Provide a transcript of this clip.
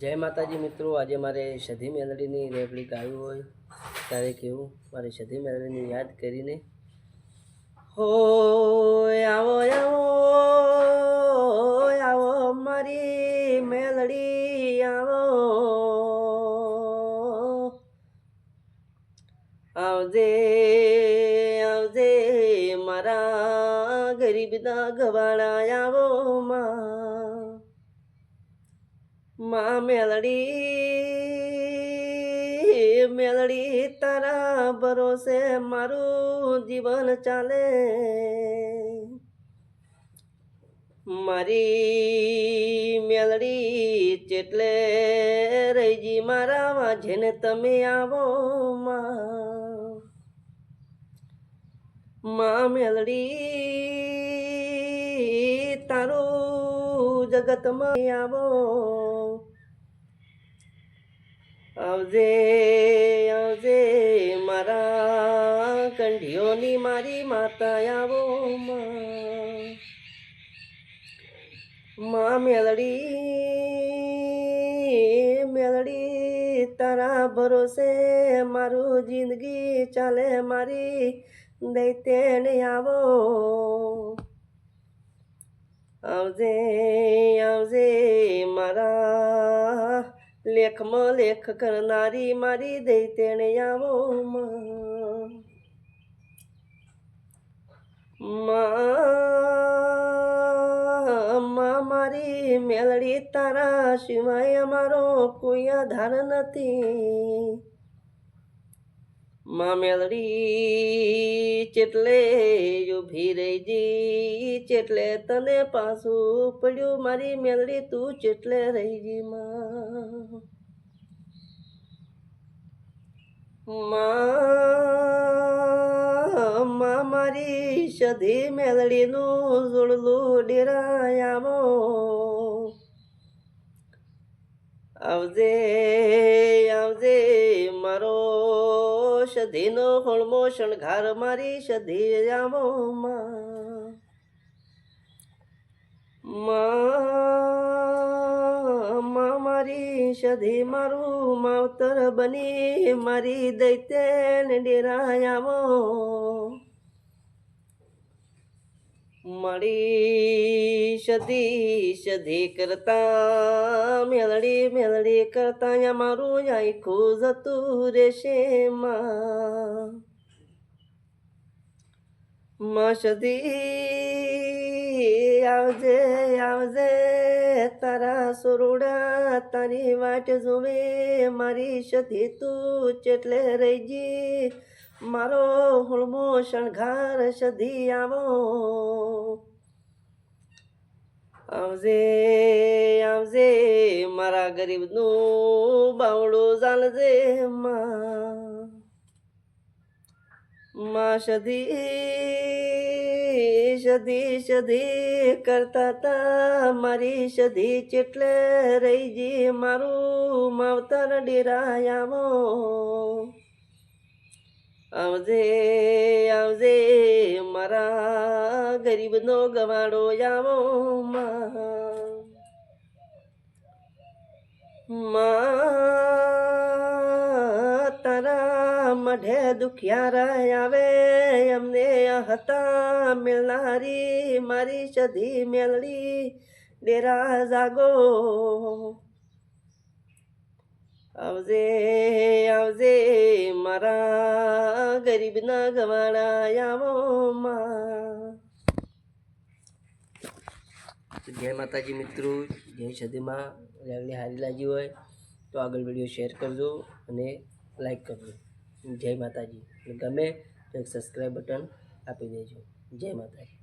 જય માતાજી મિત્રો, આજે મારે સધી મેલડીની રેપ્લિક આવી હોય. ત્યારે કેવું? મારે સધી મેલડીને યાદ કરીને. હો આવો આવો આવો મારી મેલડી, આવો. આવજે આવજે, મારા ગરીબના ગવાણા આવો માં. માં મેલડી મેલડી, તારા ભરોસે મારું જીવન ચાલે. મારી મેલડી ચેટલે રહીજી મારા વાંઝેને તમે આવો માં મેલડી, તારું જગતમાં આવો. આવજે આવજે મારા કંઢીઓની મારી માતા આવો માં. મેલડી મેલડી, તારા ભરોસે મારું જિંદગી ચાલે મારી. દૈત્યને આવો. આવજે આવજે મારા. લેખમાં લેખ કરનારી મારી દૈત્યને આવો માં માં. માં મારી મેલડી તારા સિવાય અમારો કોઈ આધાર નથી. માં મેલડી ચેટલે ઊભી રહીજી ચેટલે તને પાછું પડ્યું, મારી મેલડી તું ચેટલે રહીજી માં. મારી સધી મેલડીનું જોડલું ડેરાયાવો આવજે આવજે મારો સધીનો હળમો શણગાર મારી સધી આવો માં. મારી સધી મારું માવતર બની. મારી દૈત્યને ડેરાયાવો મારી સધી સધી કરતા, મેલડી મેલડી કરતા અમારું આખું જતું રહેશે માં. સધી આવજે આવજે તારા સોરુડા તારી વાટ જોવે મારી સધી તું ચેટલે રહીજી મારો હુળમો શણગાર સધી આવો. આવજે આવજે, મારા ગરીબનું બાવડું ચાલજે માં સધી સધી સધી કરતા તા મારી સધી ચેટલે રહીજી મારું માવતર ડેરાયાવો. આવજે આવજે, મારા ગરીબનો ગવાડો આવો માં મઢે દુખિયારા આવે, અમને હતા મેળનારી મારી સધી મેલડી ડેરા જાગો. આવજે આવજે, મારા ગરીબના ગવાડા આવો માં. જય માતાજી મિત્રો, જય સદીમાં લાગણી હારી લાગી હોય તો આગળ વીડિયો શેર કરજો અને લાઈક કરજો. જય માતાજી. ગમે તો એક સબસ્ક્રાઈબ બટન આપી દેજો. જય માતાજી.